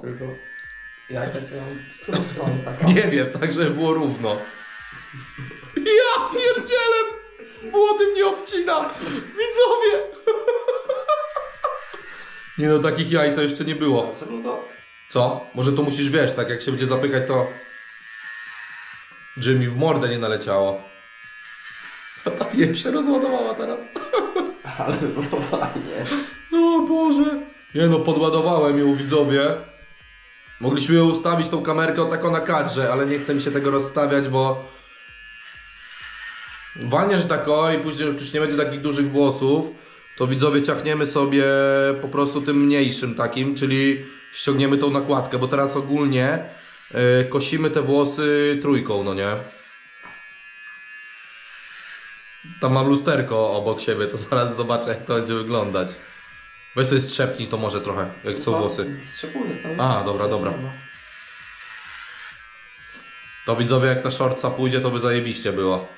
Tylko cię mam w którą stronę taką? Nie wiem, tak żeby było równo. Ja pierdzielę! Młody mnie obcina! Widzowie! Nie no, takich jaj to jeszcze nie było. No to Co? Może to musisz, wiesz, tak jak się będzie zapykać, to... Mi w mordę nie naleciało. A ta je się rozładowała teraz. ale to fajnie. O Boże! Nie no, podładowałem ją widzowie. Mogliśmy ją ustawić tą kamerkę o taką na kadrze, ale nie chce mi się tego rozstawiać, bo walniesz tak o i później już nie będzie takich dużych włosów, to widzowie ciachniemy sobie po prostu tym mniejszym takim, czyli ściągniemy tą nakładkę, bo teraz ogólnie yy, kosimy te włosy trójką, no nie? Tam mam lusterko obok siebie, to zaraz zobaczę jak to będzie wyglądać. Weź sobie strzepnij to może trochę, jak są włosy. Strzepuję cały A, czas. dobra, dobra. No. To widzowie jak ta shortca pójdzie, to by zajebiście było.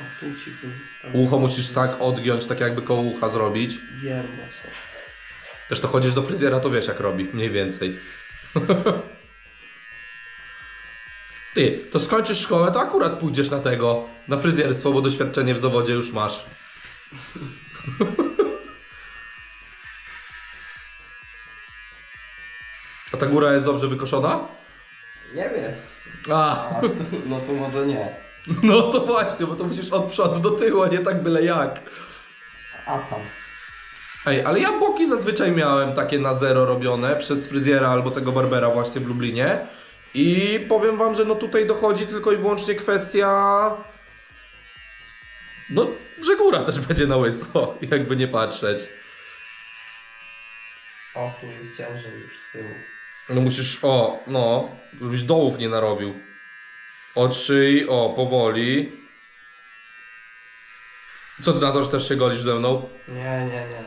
A tu ci pozostało. Ucho musisz tak odgiąć, tak jakby koło ucha zrobić. Tak. Też to chodzisz do fryzjera, to wiesz jak robi, mniej więcej. Ty, to skończysz szkołę, to akurat pójdziesz na tego, na fryzjerstwo, bo doświadczenie w zawodzie już masz. Góra jest dobrze wykoszona? Nie wiem. A, A, no to może nie. no to właśnie, bo to musisz od przodu do tyłu, a nie tak byle jak. A tam. Ej, ale ja boki zazwyczaj miałem takie na zero robione przez fryzjera albo tego barbera właśnie w Lublinie. I powiem wam, że no tutaj dochodzi tylko i wyłącznie kwestia... No, że góra też będzie na łyso, jakby nie patrzeć. O, tu jest ciężej już z tyłu. No musisz, o, no, żebyś dołów nie narobił. Od szyi, o, powoli. Co ty na to, że też się golisz ze mną? Nie, nie, nie.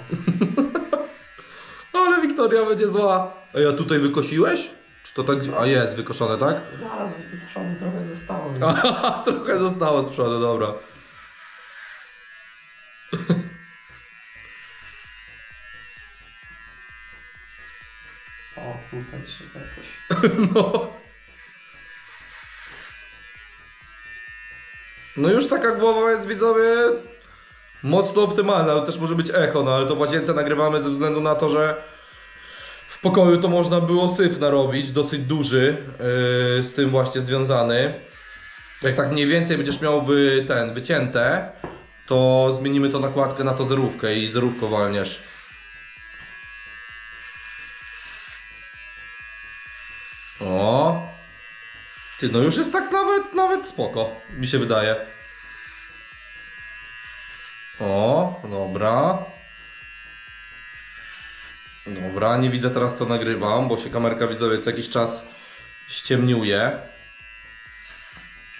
Ale Wiktoria będzie zła. Ej, a tutaj wykosiłeś? Czy to tak... A jest, wykoszone, tak? Zaraz, bo tu z przodu trochę zostało. Trochę zostało z przodu, dobra. O, tutaj trzeba jakoś. No. No już taka głowa jest widzowie mocno optymalna, ale też może być echo, no ale to w łazience nagrywamy ze względu na to, że w pokoju to można było syf narobić, dosyć duży, yy, z tym właśnie związany. Jak tak mniej więcej będziesz miał wy, ten wycięte, to zmienimy to nakładkę na to zerówkę i zerówką walniesz. O. Ty, no już jest tak nawet, nawet spoko, mi się wydaje. O, dobra. Dobra, nie widzę teraz co nagrywam, bo się kamerka widzowie co jakiś czas ściemniuje.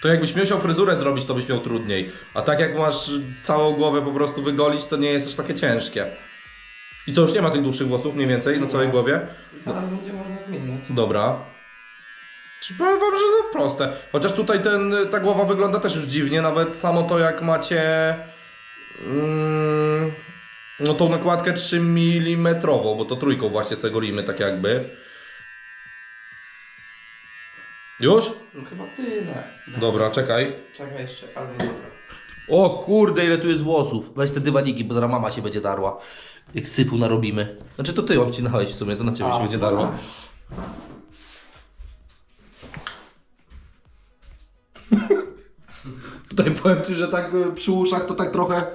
To jakbyś musiał fryzurę zrobić, to byś miał trudniej. A tak jak masz całą głowę po prostu wygolić, to nie jest aż takie ciężkie. I co, już nie ma tych dłuższych włosów mniej więcej na całej głowie? Zaraz będzie można zmieniać. Dobra. Czy powiem wam, że no proste. Chociaż tutaj ten, ta głowa wygląda też już dziwnie, nawet samo to jak macie mm, no tą nakładkę 3 mm, bo to trójką właśnie sobie golimy tak jakby. Już? No chyba tyle. Dobra, czekaj. Czekaj jeszcze, ale dobra. O kurde, ile tu jest włosów. Weź te dywaniki, bo zaraz mama się będzie darła. Jak syfu narobimy. Znaczy to ty obcinałeś w sumie, to na ciebie się będzie darła. Tutaj powiem ci, że tak y, przy uszach to tak trochę...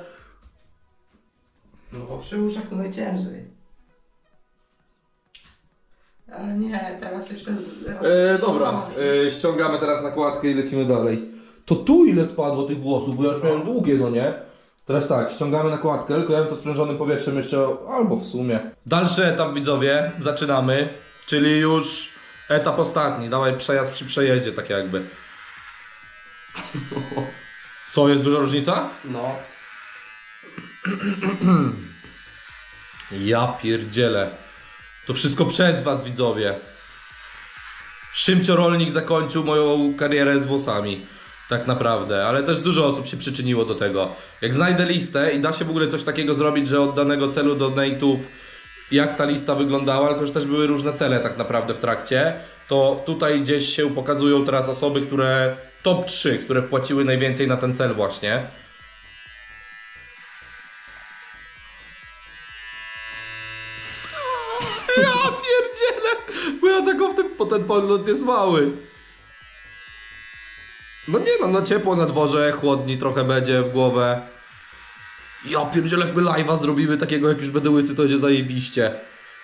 No bo przy uszach to najciężej. Ale nie, teraz jeszcze... Z, teraz E, dobra, e, ściągamy teraz nakładkę i lecimy dalej. To tu ile spadło tych włosów, bo ja już miałem długie, no nie? Teraz tak, ściągamy nakładkę, tylko ja bym to sprężonym powietrzem jeszcze, albo w sumie. Dalszy etap widzowie, zaczynamy, czyli już etap ostatni, dawaj przejazd przy przejeździe tak jakby. Co, jest duża różnica? No. Ja pierdzielę. To wszystko przez was widzowie. Szymcio Rolnik zakończył moją karierę z włosami. Tak naprawdę, ale też dużo osób się przyczyniło do tego. Jak znajdę listę i da się w ogóle coś takiego zrobić, że od danego celu donate'ów jak ta lista wyglądała, tylko że też były różne cele tak naprawdę w trakcie, to tutaj gdzieś się pokazują teraz osoby, które top 3, które wpłaciły najwięcej na ten cel właśnie. Ja pierdzielę! Bo ja taką w tym, bo ten podlot jest mały. No nie no, no ciepło na dworze, chłodni trochę będzie w głowę. Ja pierdzielę, jakby live'a zrobimy takiego, jak już będę łysy, to będzie zajebiście.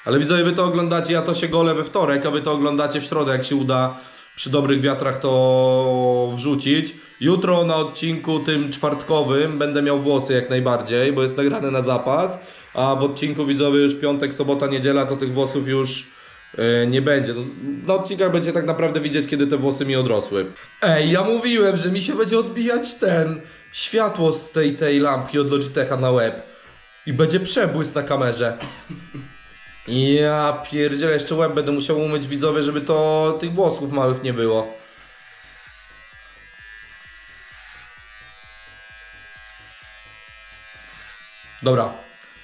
Ale widzowie, wy to oglądacie, ja to się golę we wtorek, a wy to oglądacie w środę, jak się uda przy dobrych wiatrach to wrzucić. Jutro na odcinku tym czwartkowym będę miał włosy jak najbardziej, bo jest nagrane na zapas. A w odcinku widzowie już piątek, sobota, niedziela to tych włosów już e, nie będzie. Na odcinkach będzie tak naprawdę widzieć, kiedy te włosy mi odrosły. Ej, ja mówiłem, że mi się będzie odbijać ten światło z tej, tej lampki od Logitecha na łeb. I będzie przebłysk na kamerze. Ja pierdzielę, jeszcze łeb będę musiał umyć widzowie, żeby to tych włosków małych nie było. Dobra,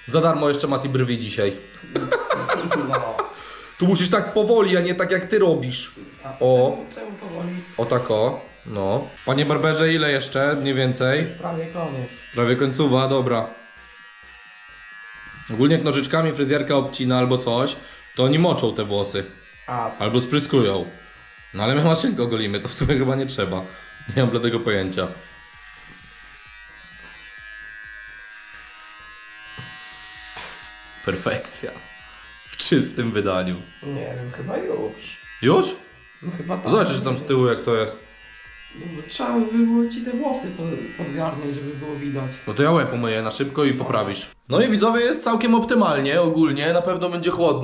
za darmo jeszcze Mati brwi dzisiaj. No. Tu musisz tak powoli, a nie tak jak ty robisz. A O. Czemu, czemu powoli? O tak o, no. Panie barberze, ile jeszcze? Mniej więcej? Prawie koniec. Prawie końcowa, dobra. Ogólnie jak nożyczkami fryzjerka obcina albo coś, to oni moczą te włosy. A, Albo spryskują. No ale my maszynką golimy, to w sumie chyba nie trzeba. Nie mam bladego pojęcia. Perfekcja. W czystym wydaniu. nie wiem, chyba już. Już? No chyba tak. Zobaczysz tam z tyłu jak to jest. Trzeba by było ci te włosy po, pozgarnąć, żeby było widać. No to ja łeb umyję na szybko i poprawisz. No i widzowie jest całkiem optymalnie ogólnie, na pewno będzie chłodno.